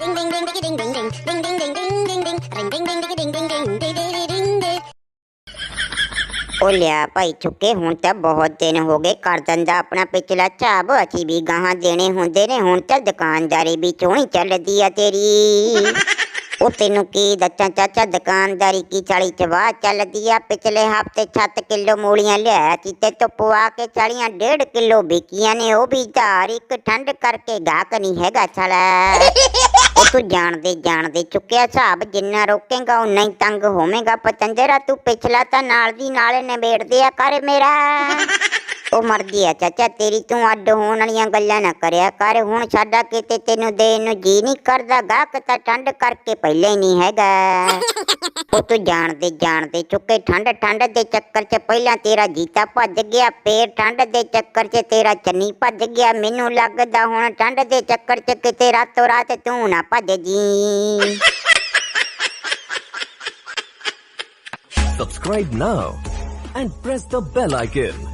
Ding ding ding ding ding ding ding ding ding ding ding ding ring ding ding ding ding ding ding ding ding ding ding ਉਹ ਲਿਆ ਭਾਈ ਚੁੱਕੇ ਹੁਣ ਤਾਂ ਬਹੁਤ ਦਿਨ ਹੋ ਗਏ ਕਰ ਦਿੰਦਾ ਆਪਣਾ ਪਿਛਲਾ ਝਾਬ ਅਸੀਂ ਵੀ ਗਾਹਾਂ ਦੇਣੇ ਹੁੰਦੇ ਨੇ ਹੁਣ ਤਾਂ ਦੁਕਾਨਦਾਰੀ ਵੀ ਚੋਣੀ ਚੱਲਦੀ ਆ ਤੇਰੀ ਉਹ ਤੈਨੂੰ ਕੀ ਦੱਸਾਂ ਚਾਚਾ ਦੁਕਾਨਦਾਰੀ ਕੀ ਚਾਲੀ ਚਵਾ ਚੱਲਦੀ ਆ ਪਿਛਲੇ ਹਫਤੇ 7 ਕਿਲੋ ਮੂਲੀਆਂ ਲਿਆ ਸੀ ਤੇ ਤੋਂ ਪਵਾ ਕੇ ਚਾਲੀਆਂ ਡੇਢ ਕਿਲੋ ਵਿਕੀਆਂ ਨੇ ਉਹ ਵੀ ਧਾਰ ਇੱਕ ਠੰਡ ਕਰਕੇ ਗਾਹਕ ਨਹੀਂ ਹੈਗਾ ਸਾਲਾ ਉਹ ਤੂੰ ਜਾਣਦੇ ਜਾਣਦੇ ਚੁੱਕਿਆ ਹਿਸਾਬ, ਜਿੰਨਾ ਰੋਕੇਗਾ ਉਨਾ ਹੀ ਤੰਗ ਹੋਵੇਂਗਾ। ਪਤੰਜਰਾ ਤੂੰ ਪਿਛਲਾ ਤਾਂ ਨਾਲ ਦੀ ਨਾਲ ਨਿਬੇੜਦੇ ਆ, ਕਰ ਮੇਰਾ। ਉਹ ਮਰਦੀ ਆ ਚਾਚਾ ਤੇਰੀ ਤੂੰ ਅੱਡ ਹੋਣ ਵਾਲੀਆਂ ਗੱਲਾਂ ਨਾ ਕਰਿਆ ਕਰ। ਹੁਣ ਸਾਡਾ ਕਿਤੇ ਤੈਨੂੰ ਦੇਣ ਨੂੰ ਜੀ ਨਹੀਂ ਕਰਦਾ ਗਾਹਕ ਤਾਂ ਠੰਡ ਕਰਕੇ ਪਹਿਲੇ ਹੀ ਨਹੀਂ ਹੈਗਾ। ਉਹ ਤੂੰ ਜਾਣਦੇ ਜਾਣਦੇ ਚੁੱਕੇ ਠੰਡ ਠੰਡ ਦੇ ਚੱਕਰ 'ਚ ਪਹਿਲਾਂ ਤੇਰਾ ਜੀਤਾ ਭੱਜ ਗਿਆ ਫੇਰ ਠੰਡ ਦੇ ਚੱਕਰ 'ਚ ਤੇਰਾ ਚੰਨੀ ਭੱਜ ਗਿਆ। ਮੈਨੂੰ ਲੱਗਦਾ ਹੁਣ ਠੰਡ ਦੇ ਚੱਕਰ 'ਚ ਕਿਤੇ ਰਾਤੋਂ ਰਾਤ ਤੂੰ ਨਾ ਭੱਜ ਜੀ। Subscribe now and press the bell icon.